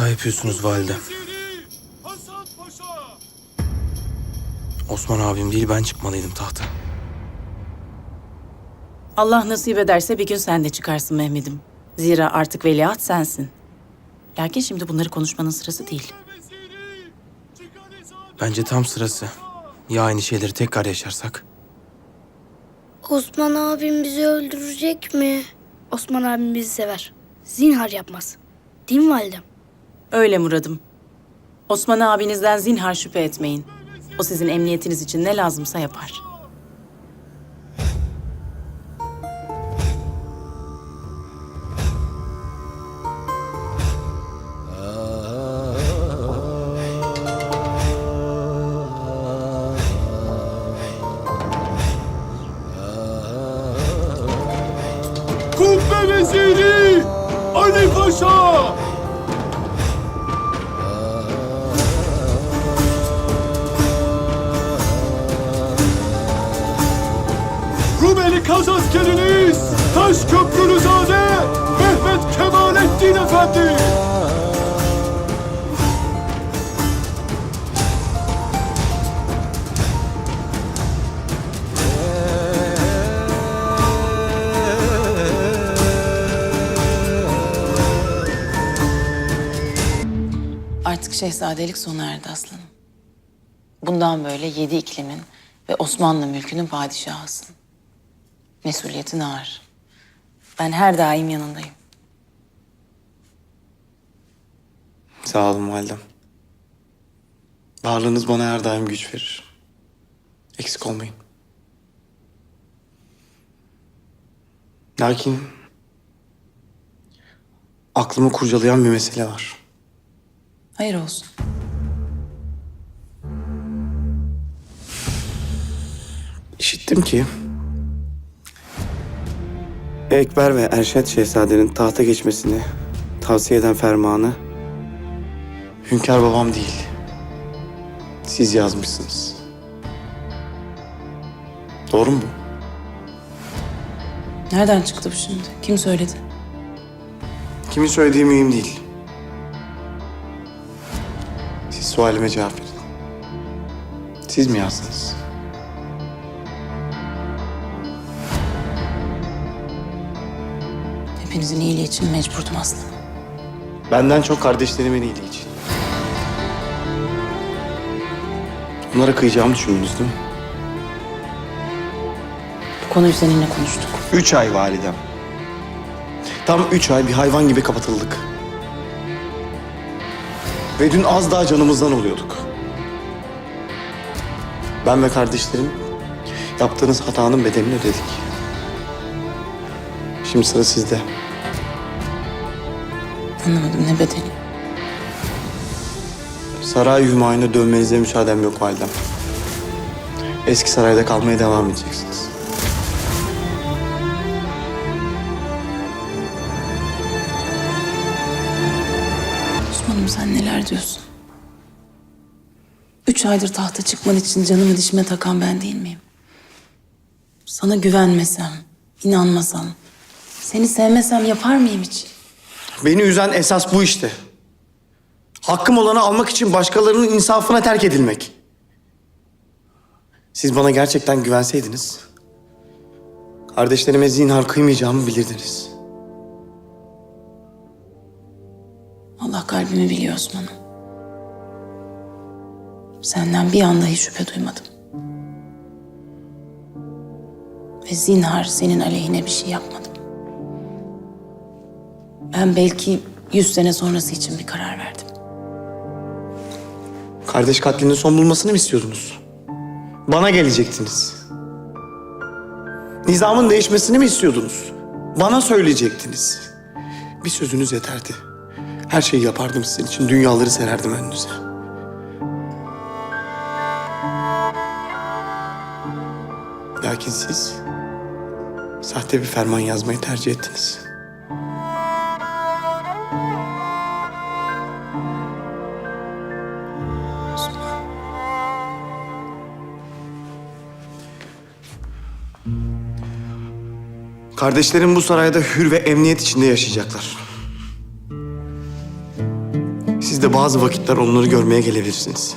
Hata yapıyorsunuz valide. Hasan Paşa! Osman abim değil ben çıkmalıydım tahta. Allah nasip ederse bir gün sen de çıkarsın Mehmet'im. Zira artık veliaht sensin. Lakin şimdi bunları konuşmanın sırası değil. Bence tam sırası. Ya aynı şeyleri tekrar yaşarsak? Osman abim bizi öldürecek mi? Osman abim bizi sever. Zinhar yapmaz. Değil mi validem? Öyle Muradım. Osman abinizden zinhar şüphe etmeyin. O sizin emniyetiniz için ne lazımsa yapar. Efendi! Artık şehzadelik sona erdi aslanım. Bundan böyle yedi iklimin ve Osmanlı mülkünün padişahısın. Mesuliyetin ağır. Ben her daim yanındayım. Sağ olun validem. Varlığınız bana her daim güç verir. Eksik olmayın. Lakin aklımı kurcalayan bir mesele var. Hayır olsun. İşittim ki Ekber ve Erşet Şehzade'nin tahta geçmesini tavsiye eden fermanı Hünkar babam değil. Siz yazmışsınız. Doğru mu? Nereden çıktı bu şimdi? Kim söyledi? Kimin söylediği mühim değil. Siz sualime cevap verin. Siz mi yazdınız? Hepinizin iyiliği için mecburdum aslanım. Benden çok kardeşlerimin iyiliği için. Onlara kıyacağımı düşündünüz değil mi? Bu konuyu seninle konuştuk. Üç ay validem. Tam üç ay bir hayvan gibi kapatıldık. Ve dün az daha canımızdan oluyorduk. Ben ve kardeşlerim yaptığınız hatanın bedelini ödedik. Şimdi sıra sizde. Anlamadım ne bedeli. Saray Hümayun'a dönmenize müsaadem yok validem. Eski sarayda kalmaya devam edeceksiniz. Osman'ım sen neler diyorsun? Üç aydır tahta çıkman için canımı dişime takan ben değil miyim? Sana güvenmesem, inanmasam, seni sevmesem yapar mıyım hiç? Beni üzen esas bu işte. Hakkım olanı almak için başkalarının insafına terk edilmek. Siz bana gerçekten güvenseydiniz... ...kardeşlerime zinhar kıymayacağımı bilirdiniz. Allah kalbimi biliyor Osman'ım. Senden bir an dahi şüphe duymadım. Ve zinhar senin aleyhine bir şey yapmadım. Ben belki yüz sene sonrası için bir karar verdim. Kardeş katlinin son bulmasını mı istiyordunuz? Bana gelecektiniz. Nizamın değişmesini mi istiyordunuz? Bana söyleyecektiniz. Bir sözünüz yeterdi. Her şeyi yapardım sizin için. Dünyaları sererdim önünüze. Lakin siz sahte bir ferman yazmayı tercih ettiniz. Kardeşlerim bu sarayda hür ve emniyet içinde yaşayacaklar. Siz de bazı vakitler onları görmeye gelebilirsiniz.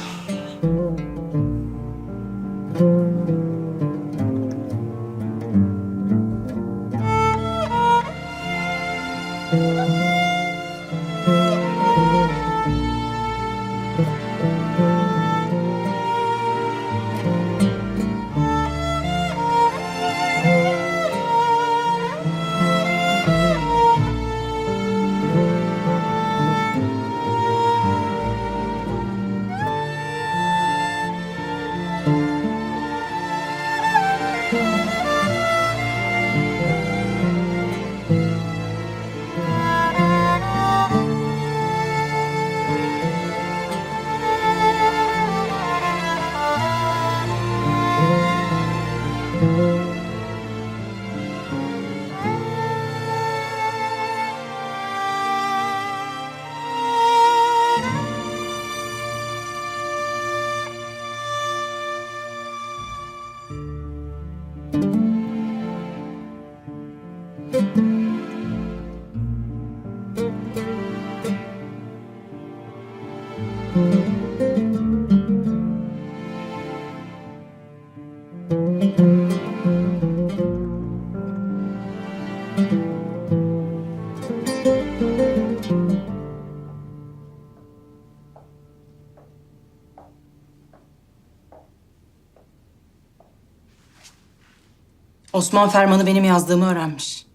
Osman Ferman'ı benim yazdığımı öğrenmiş.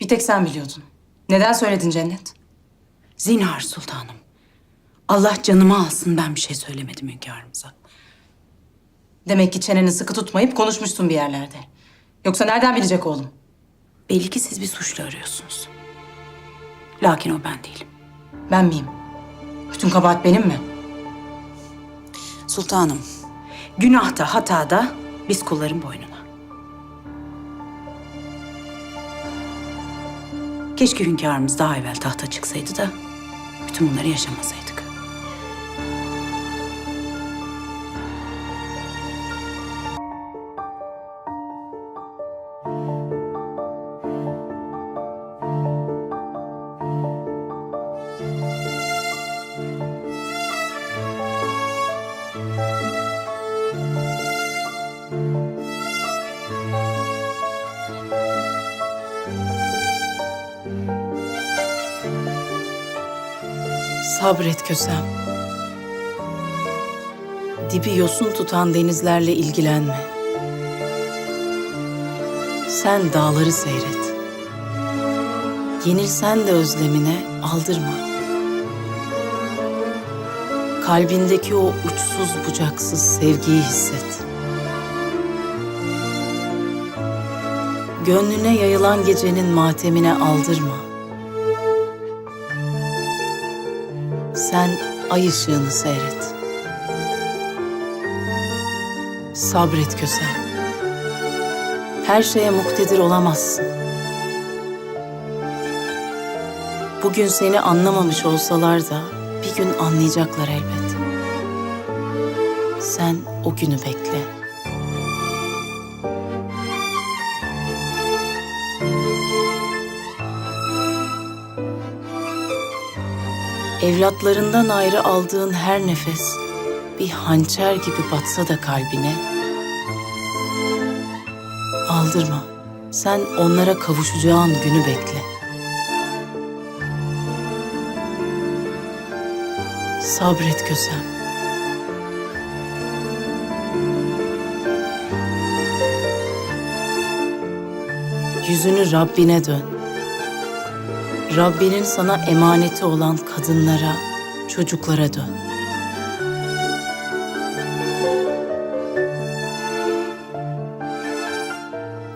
Bir tek sen biliyordun. Neden söyledin Cennet? Zinhar sultanım. Allah canımı alsın ben bir şey söylemedim hünkârımıza. Demek ki çeneni sıkı tutmayıp konuşmuşsun bir yerlerde. Yoksa nereden bilecek oğlum? Belli ki siz bir suçlu arıyorsunuz. Lakin o ben değilim. Ben miyim? Bütün kabahat benim mi? Sultanım, günahta hatada biz kulların boynuna. Keşke hünkârımız daha evvel tahta çıksaydı da bütün bunları yaşamasaydık. Sabret Kösem. Dibi yosun tutan denizlerle ilgilenme. Sen dağları seyret. Yenilsen de özlemine aldırma. Kalbindeki o uçsuz bucaksız sevgiyi hisset. Gönlüne yayılan gecenin matemine aldırma. Sen ay ışığını seyret. Sabret Kösem. Her şeye muktedir olamazsın. Bugün seni anlamamış olsalar da bir gün anlayacaklar elbet. Sen o günü bekle. Evlatlarından ayrı aldığın her nefes bir hançer gibi batsa da kalbine aldırma. Sen onlara kavuşacağın günü bekle. Sabret Kösem. Yüzünü Rabbine dön. Rabbinin sana emaneti olan kadınlara, çocuklara dön.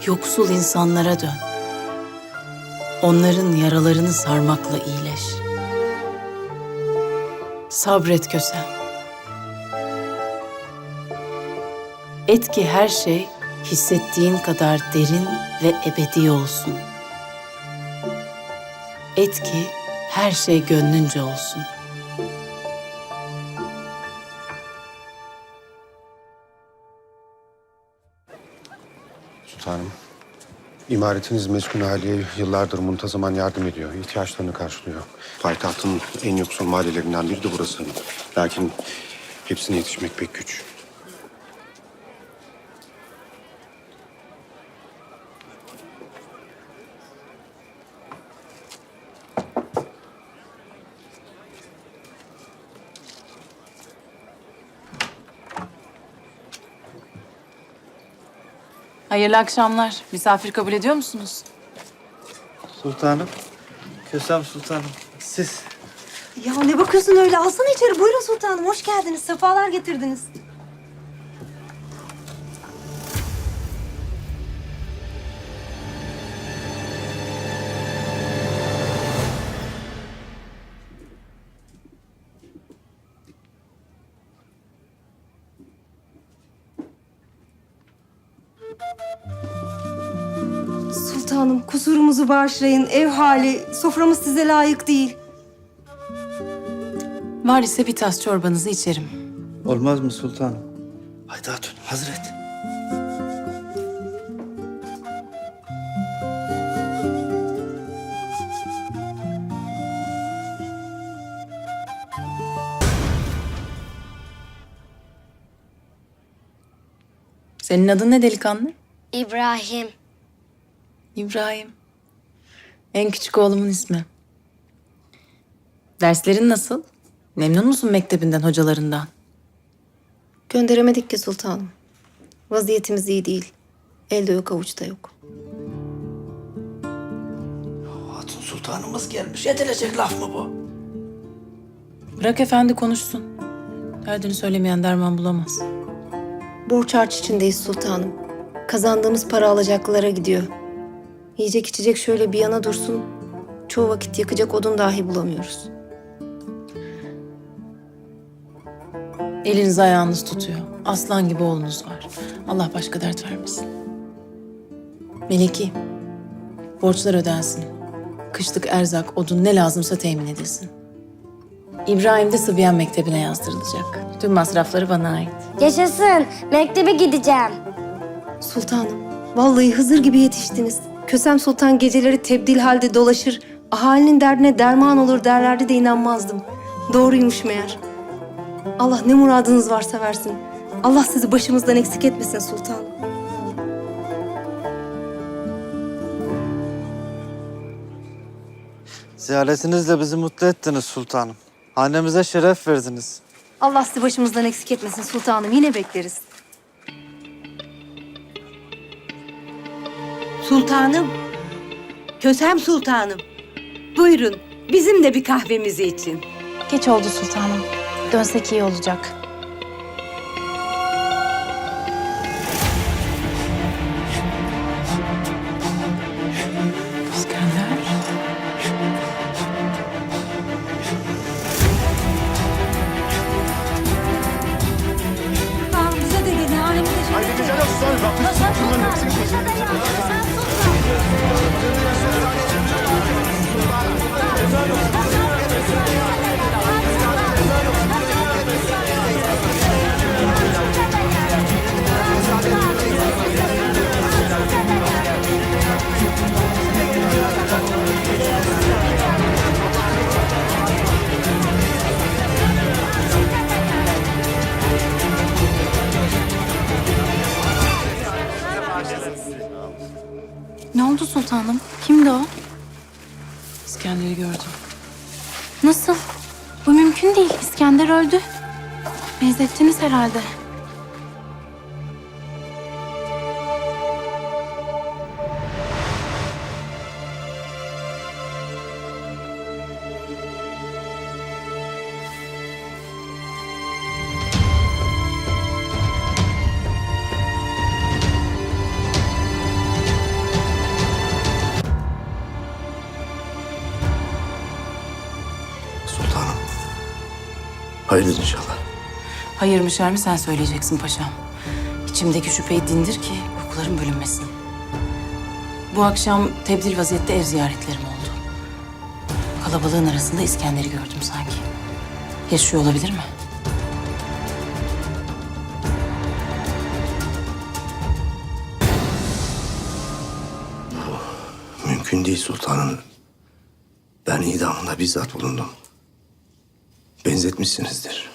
Yoksul insanlara dön. Onların yaralarını sarmakla iyileş. Sabret Kösem. Et ki her şey hissettiğin kadar derin ve ebedi olsun. Et ki her şey gönlünce olsun. Sultanım. İmaretiniz meskun haliye yıllardır muntazaman yardım ediyor. ihtiyaçlarını karşılıyor. Payitahtın en yoksul mahallelerinden biri de burası. Lakin hepsine yetişmek pek güç. Hayırlı akşamlar. Misafir kabul ediyor musunuz? Sultanım. Kösem sultanım. Siz. Ya ne bakıyorsun öyle? Alsana içeri. Buyurun sultanım. Hoş geldiniz. Sefalar getirdiniz. Kusurumuzu bağışlayın. Ev hali, soframız size layık değil. Var ise bir tas çorbanızı içerim. Olmaz mı sultanım? Haydi hatun hazret. Senin adın ne delikanlı? İbrahim. İbrahim. En küçük oğlumun ismi. Derslerin nasıl? Memnun musun mektebinden, hocalarından? Gönderemedik ki sultanım. Vaziyetimiz iyi değil. Elde yok avuçta yok. Hatun sultanımız gelmiş. Edilecek laf mı bu? Bırak efendi konuşsun. Derdini söylemeyen derman bulamaz. Borç harç içindeyiz sultanım. Kazandığımız para alacaklılara gidiyor. Yiyecek içecek şöyle bir yana dursun. Çoğu vakit yakacak odun dahi bulamıyoruz. Eliniz ayağınız tutuyor. Aslan gibi oğlunuz var. Allah başka dert vermesin. Meleki, borçlar ödensin. Kışlık erzak, odun ne lazımsa temin edilsin. İbrahim de Sıbyan Mektebi'ne yazdırılacak. Tüm masrafları bana ait. Yaşasın. Mektebe gideceğim. Sultanım, vallahi Hızır gibi yetiştiniz. Kösem Sultan geceleri tebdil halde dolaşır, ahalinin derdine derman olur derlerdi de inanmazdım. Doğruymuş meğer. Allah ne muradınız varsa versin. Allah sizi başımızdan eksik etmesin sultanım. Ziyaretinizle bizi mutlu ettiniz sultanım. Hanemize şeref verdiniz. Allah sizi başımızdan eksik etmesin sultanım. Yine bekleriz. Sultanım. Kösem sultanım. Buyurun bizim de bir kahvemizi için. Geç oldu sultanım. Dönsek iyi olacak. Sultanım? Kimdi o? İskender'i gördüm. Nasıl? Bu mümkün değil. İskender öldü. Benzettiniz herhalde. Hayırdır inşallah. Hayır mı şer mi sen söyleyeceksin paşam. İçimdeki şüpheyi dindir ki kokularım bölünmesin. Bu akşam tebdil vaziyette ev ziyaretlerim oldu. Kalabalığın arasında İskender'i gördüm sanki. Yaşıyor olabilir mi? Mümkün değil sultanım. Ben idamında bizzat bulundum. Benzetmişsinizdir.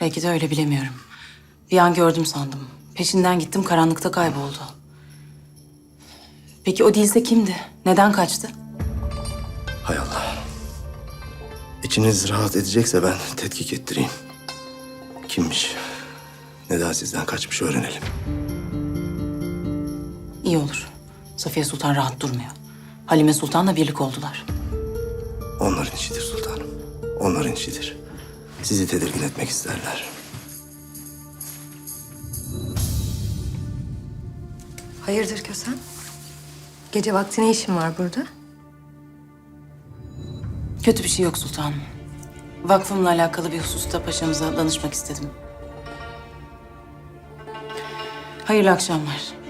Belki de öyle bilemiyorum. Bir an gördüm sandım. Peşinden gittim karanlıkta kayboldu. Peki o değilse kimdi? Neden kaçtı? Hay Allah. İçiniz rahat edecekse ben tetkik ettireyim. Kimmiş? Neden sizden kaçmış öğrenelim. İyi olur. Safiye Sultan rahat durmuyor. Halime Sultan'la birlik oldular. Onların işidir sultanım. Onların işidir. Sizi tedirgin etmek isterler. Hayırdır Kösem? Gece vakti ne işin var burada? Kötü bir şey yok sultanım. Vakfımla alakalı bir hususta paşamıza danışmak istedim. Hayırlı akşamlar.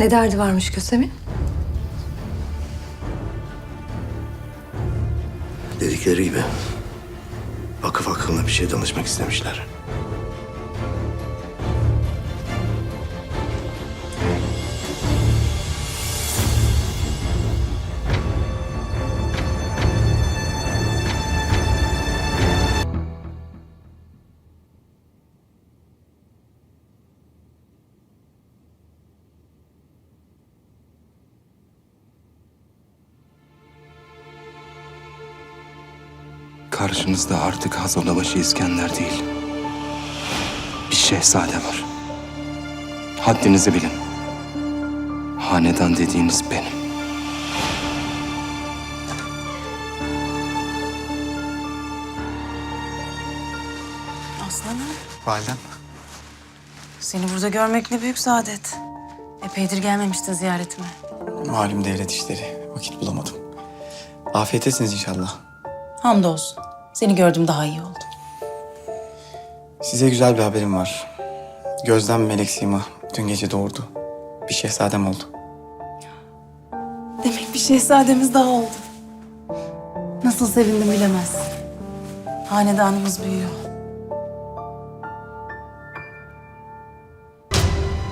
Ne derdi varmış Kösem'in? Dedikleri gibi vakıf hakkında bir şey danışmak istemişler. Karşınızda artık Hazolabaşı İskender değil. Bir şehzade var. Haddinizi bilin. Hanedan dediğiniz benim. Aslanım, Validem. seni burada görmek ne büyük saadet. Epeydir gelmemiştin ziyaretime. Malum devlet işleri. Vakit bulamadım. Afiyetesiniz inşallah. Hamdolsun. Seni gördüm daha iyi oldum. Size güzel bir haberim var. Gözden Melek Sima dün gece doğurdu. Bir şehzadem oldu. Demek bir şehzademiz daha oldu. Nasıl sevindim bilemezsin. Hanedanımız büyüyor.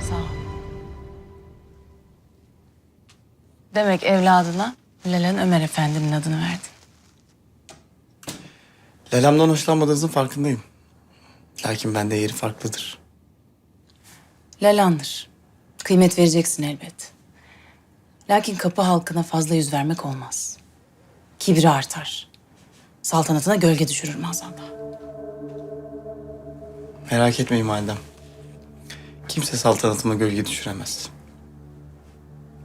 Sağ ol. Demek evladına Lelen Ömer Efendi'nin adını verdin. Lelam'dan hoşlanmadığınızın farkındayım. Lakin bende yeri farklıdır. Lelandır. Kıymet vereceksin elbet. Lakin kapı halkına fazla yüz vermek olmaz. Kibri artar. Saltanatına gölge düşürür maazallah. Merak etmeyin validem. Kimse saltanatıma gölge düşüremez.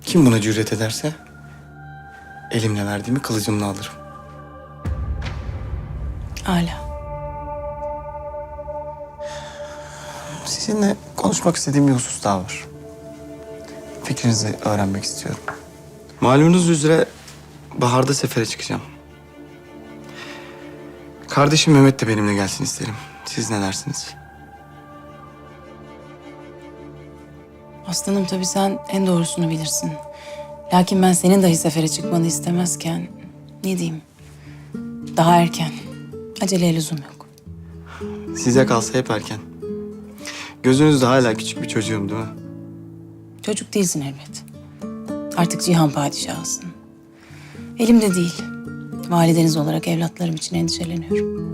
Kim buna cüret ederse elimle verdiğimi kılıcımla alırım. Âlâ. Sizinle konuşmak istediğim bir husus daha var. Fikrinizi öğrenmek istiyorum. Malumunuz üzere baharda sefere çıkacağım. Kardeşim Mehmet de benimle gelsin isterim. Siz ne dersiniz? Aslanım tabii sen en doğrusunu bilirsin. Lakin ben senin dahi sefere çıkmanı istemezken ne diyeyim? Daha erken. Aceleye lüzum yok. Size kalsa hep erken. Gözünüzde hala küçük bir çocuğum değil mi? Çocuk değilsin elbet. Artık cihan padişahısın. Elimde değil. Valideniz olarak evlatlarım için endişeleniyorum.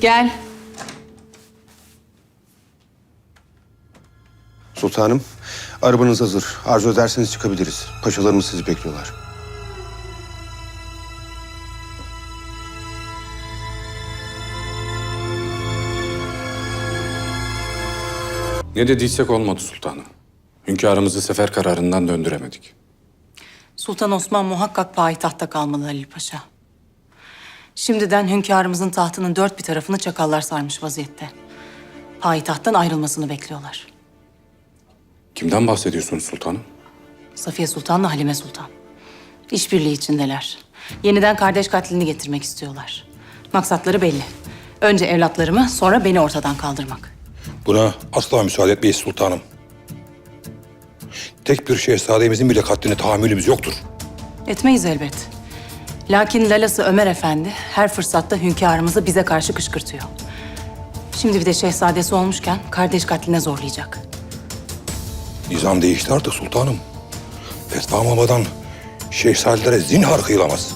Gel. Sultanım, arabanız hazır. Arzu ederseniz çıkabiliriz. Paşalarımız sizi bekliyorlar. Ne dediysek olmadı sultanım. Hünkârımızı sefer kararından döndüremedik. Sultan Osman muhakkak payitahtta kalmalı Halil Paşa. Şimdiden hünkârımızın tahtının dört bir tarafını çakallar sarmış vaziyette. Payitahttan ayrılmasını bekliyorlar. Kimden bahsediyorsunuz sultanım? Safiye Sultan'la Halime Sultan. İşbirliği içindeler. Yeniden kardeş katlini getirmek istiyorlar. Maksatları belli. Önce evlatlarımı, sonra beni ortadan kaldırmak. Buna asla müsaade etmeyiz sultanım. tek bir şehzademizin bile katline tahammülümüz yoktur. Etmeyiz elbet. Lakin Lalası Ömer Efendi her fırsatta hünkârımızı bize karşı kışkırtıyor. Şimdi bir de şehzadesi olmuşken kardeş katline zorlayacak. Nizam değişti artık sultanım. Fetva olmadan şehzadelere zinhar kıyılamaz.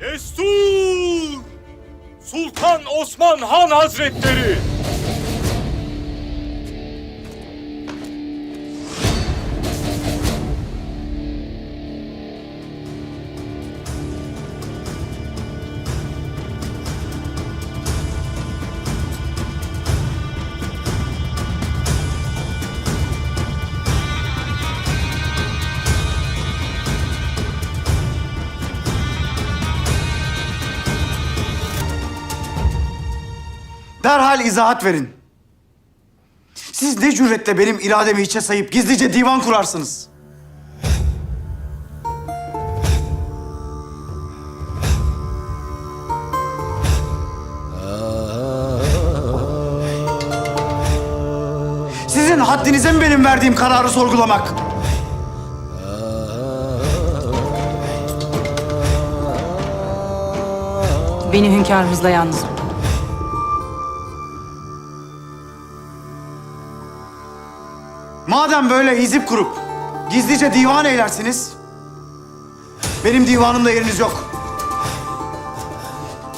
Destur! Sultan Osman Han Hazretleri! Derhal izahat verin. Siz ne cüretle benim irademi hiçe sayıp gizlice divan kurarsınız? Sizin haddinize mi benim verdiğim kararı sorgulamak? Beni hünkârımızla yalnız bırak. Madem böyle hizip kurup gizlice divan eylersiniz, benim divanımda yeriniz yok.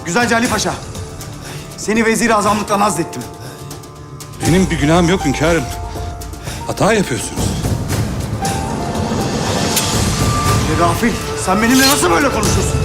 Güzelce Ali Paşa, seni vezir-i azamlıktan azlettim. Benim bir günahım yok hünkârım. Hata yapıyorsunuz. Gafil, sen benimle nasıl böyle konuşuyorsun?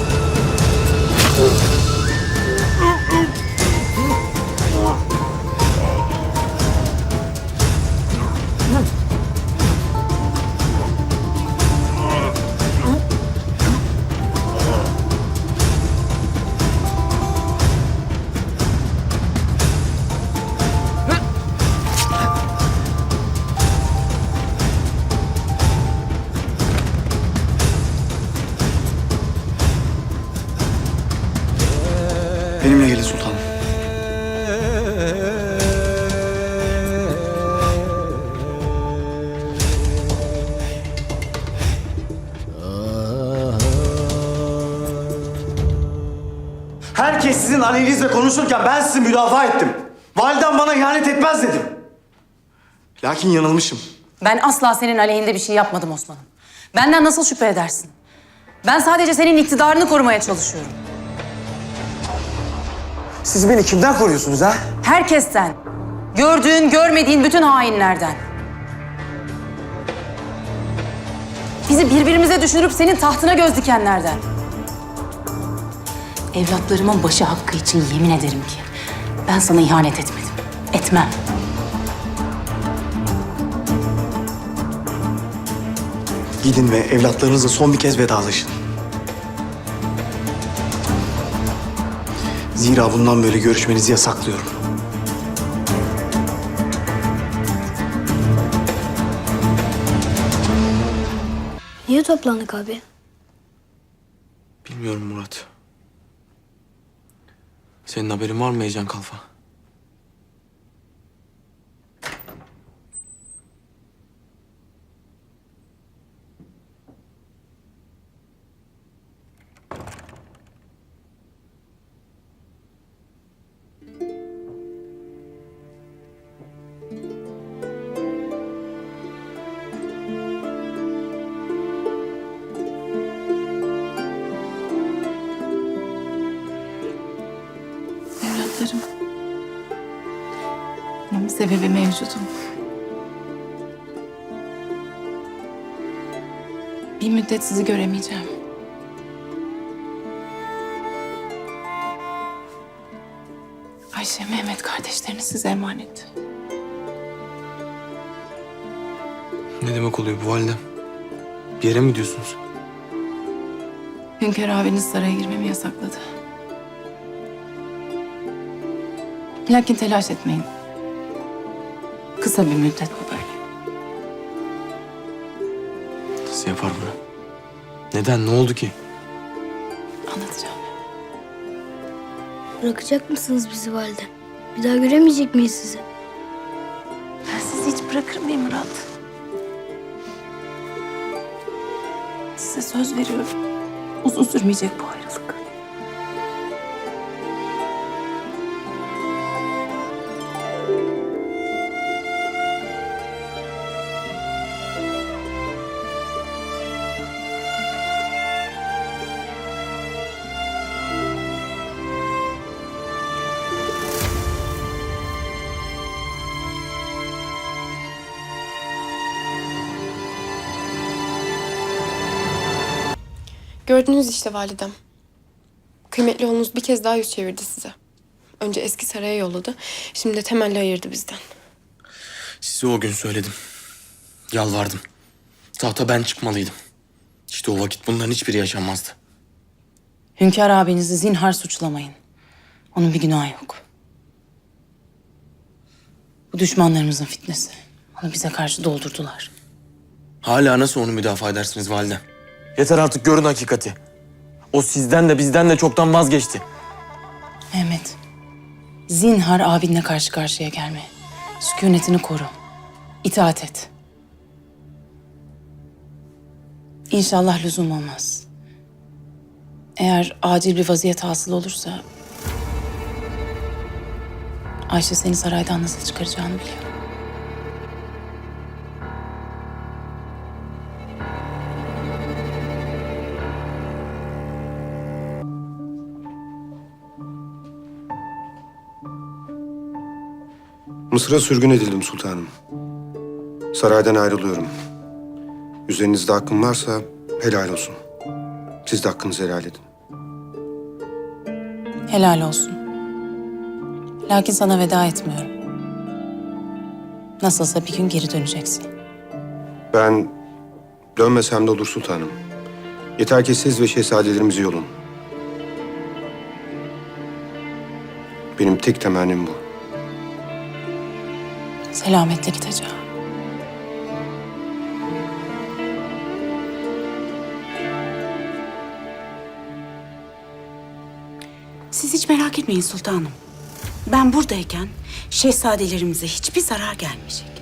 Herkes sizin aleyhinizle konuşurken ben sizi müdafaa ettim. Validem bana ihanet etmez dedim. Lakin yanılmışım. Ben asla senin aleyhinde bir şey yapmadım Osman'ım. Benden nasıl şüphe edersin? Ben sadece senin iktidarını korumaya çalışıyorum. Siz beni kimden koruyorsunuz ha? Herkesten. Gördüğün, görmediğin bütün hainlerden. Bizi birbirimize düşürüp senin tahtına göz dikenlerden. Evlatlarımın başı hakkı için yemin ederim ki ben sana ihanet etmedim. Etmem. Gidin ve evlatlarınızla son bir kez vedalaşın. Zira bundan böyle görüşmenizi yasaklıyorum. Niye toplandık abi? Bilmiyorum Murat. Senin haberin var mı Heyecan Kalfa? Benim sebebi mevcudum. Bir müddet sizi göremeyeceğim. Ayşe, Mehmet kardeşlerini size emanet. Ne demek oluyor bu validem? Bir yere mi gidiyorsunuz? Hünkar abiniz saraya girmemi yasakladı. Lakin telaş etmeyin. Kısa bir müddet bu böyle. Nasıl yapar bunu? Neden? Ne oldu ki? Anlatacağım. Bırakacak mısınız bizi valide? Bir daha göremeyecek miyiz sizi? Ben sizi hiç bırakır mıyım Murat? Size söz veriyorum. Uzun sürmeyecek bu Gördünüz işte validem. Kıymetli oğlunuz bir kez daha yüz çevirdi size. Önce eski saraya yolladı. Şimdi de temelli ayırdı bizden. Size o gün söyledim. Yalvardım. Tahta ben çıkmalıydım. İşte o vakit bunların hiçbiri yaşanmazdı. Hünkâr abinizi zinhar suçlamayın. Onun bir günahı yok. Bu düşmanlarımızın fitnesi. Onu bize karşı doldurdular. Hala nasıl onu müdafaa edersiniz validem? Yeter artık görün hakikati. O sizden de bizden de çoktan vazgeçti. Mehmet, zinhar abinle karşı karşıya gelme. Sükunetini koru. İtaat et. İnşallah lüzum olmaz. Eğer acil bir vaziyet hasıl olursa... Ayşe seni saraydan nasıl çıkaracağını biliyor. Mısır'a sürgün edildim sultanım. Saraydan ayrılıyorum. Üzerinizde hakkım varsa helal olsun. Siz de hakkınızı helal edin. Helal olsun. Lakin sana veda etmiyorum. Nasılsa bir gün geri döneceksin. Ben dönmesem de olur sultanım. Yeter ki siz ve şehzadelerimizi yolun. Benim tek temennim bu. Selametle gideceğim. Siz hiç merak etmeyin sultanım. Ben buradayken şehzadelerimize hiçbir zarar gelmeyecek.